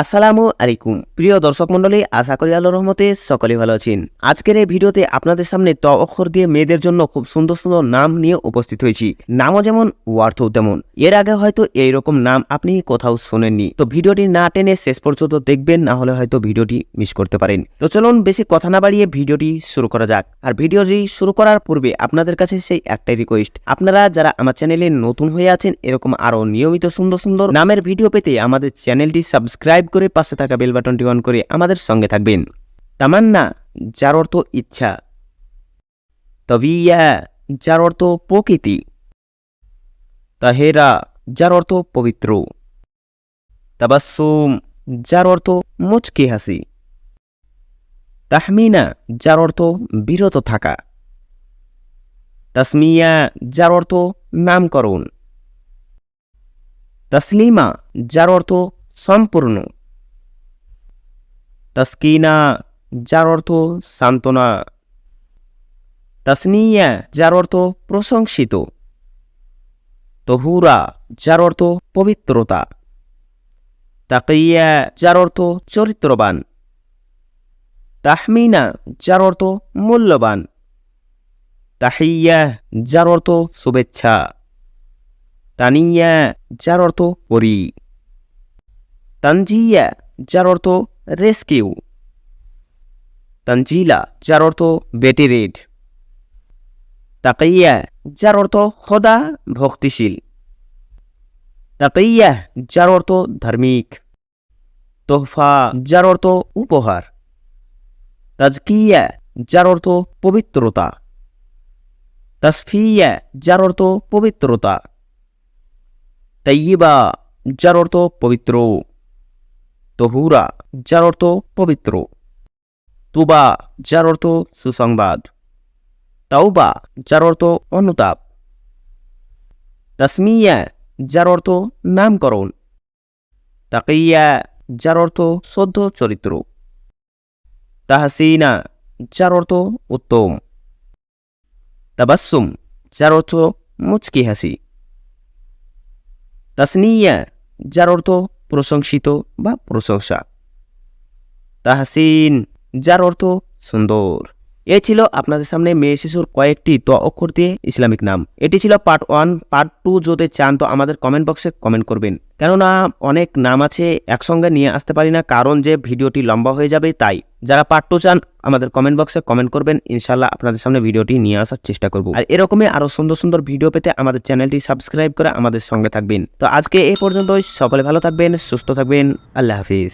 আসসালামু আলাইকুম। প্রিয় দর্শক মণ্ডলী, আশা করি আল্লাহ রহমতে সকলে ভালো আছেন। আজকের এই ভিডিওতে আপনাদের সামনে ত অক্ষর দিয়ে মেয়েদের জন্য খুব সুন্দর সুন্দর নাম নিয়ে উপস্থিত হয়েছি। নামও যেমন অর্থও তেমন। এর আগে হয়তো এইরকম নাম আপনি কোথাও শোনেননি। তো ভিডিওটি না টেনে শেষ পর্যন্ত দেখবেন, না হলে হয়তো ভিডিওটি মিস করতে পারেন। তো চলুন বেশি কথা না বাড়িয়ে ভিডিওটি শুরু করা যাক। আর ভিডিওটি শুরু করার পূর্বে আপনাদের কাছে সেই একটাই রিকোয়েস্ট আপনারা যারা আমার চ্যানেলে নতুন হয়ে আছেন, এরকম আরও নিয়মিত সুন্দর সুন্দর নামের ভিডিও পেতে আমাদের চ্যানেলটি সাবস্ক্রাইব করে পাশে থাকা বেল বাটনটি অন করে আমাদের সঙ্গে থাকবেন। তামান্না, যার অর্থ ইচ্ছা। তবিয়া, যার অর্থ প্রকৃতি। তাহেরা, যার অর্থ পবিত্র। তাবাসুম যার অর্থ মুচকি হাসি। তাহমিনা, যার অর্থ বিরত থাকা। তাসমিয়া, যার অর্থ নামকরণ। তসলিমা, যার অর্থ সম্পূর্ণ। তস্কিনা যার অর্থ সান্ত্বনা। তসনিয়া যার অর্থ প্রশংসিত। তহুরা যার অর্থ পবিত্রতা। তাকিয়া যার অর্থ চরিত্রবান। তাহমিনা যার অর্থ মূল্যবান। তাহিয়া যার অর্থ শুভেচ্ছা। তানিয়া যার অর্থ পরি। তানজিয়া যার অর্থ রেস্কিউ তানজিলা যার অর্থ বেটিরেড তাকাইয়া যার অর্থ খোদা ভক্তিশীল তাকাইয়া যার অর্থ ধার্মিক তোহফা যার অর্থ উপহার তাজকিয়া যার অর্থ পবিত্রতা তসফিয়া যার অর্থ পবিত্রতা তৈবা যার অর্থ পবিত্র তহুরা, যার অর্থ পবিত্র। তুবা, যার অর্থ সুসংবাদ। তাওবা, যার অর্থ অনুতাপ। তাসমিয়া, যার অর্থ নামকরণ। তাকিয়া, যার অর্থ সদ্য চরিত্র। তাহসিনা, যার অর্থ উত্তম। তাবাসুম যার অর্থ মুচকি হাসি। তাসনিয়া, যার অর্থ প্রশংসিত বা প্রশংসা। তাহসিন যার অর্থ সুন্দর। এ ছিল আপনাদের সামনে মেয়ে শিশুর কয়েকটি ত অক্ষর দিয়ে ইসলামিক নাম। এটি ছিল পার্ট ওয়ান, পার্ট টু যদি চান তো আমাদের কমেন্ট বক্সে কমেন্ট করবেন। কেননা অনেক নাম আছে একসঙ্গে নিয়ে আসতে পারি না, কারণ যে ভিডিওটি লম্বা হয়ে যাবে তাই। যারা পার্ট টু চান, আমাদের কমেন্ট বক্সে কমেন্ট করবেন ইনশাল্লাহ আপনাদের সামনে ভিডিওটি নিয়ে আসার চেষ্টা করব। আর এরকমই আরও সুন্দর সুন্দর ভিডিও পেতে আমাদের চ্যানেলটি সাবস্ক্রাইব করে আমাদের সঙ্গে থাকবেন। তো আজকে এ পর্যন্তই, সকলে ভালো থাকবেন, সুস্থ থাকবেন, আল্লাহ হাফিজ।